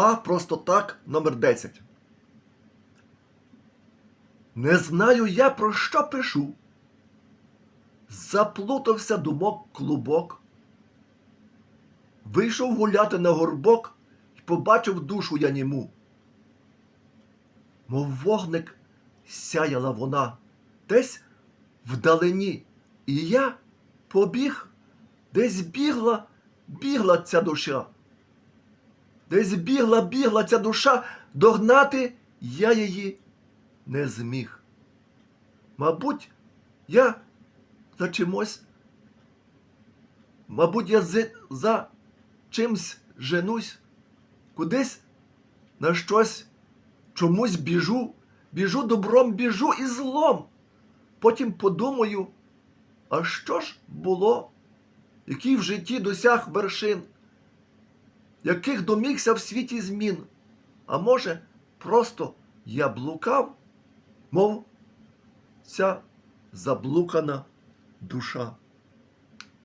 А просто так номер 10. Не знаю я, про що пишу. Заплутався думок клубок. Вийшов гуляти на горбок і побачив душу я німу. Мов вогник сяяла вона десь вдалині, і я побіг, десь бігла, бігла ця душа. Десь бігла, бігла ця душа, догнати я її не зміг. Мабуть, я за чимось, мабуть, я за чимсь женусь, кудись на щось чомусь біжу, біжу добром, біжу і злом. Потім подумаю, а що ж було, який в житті досяг вершин, яких домігся в світі змін? А може, просто я блукав, мов ця заблукана душа.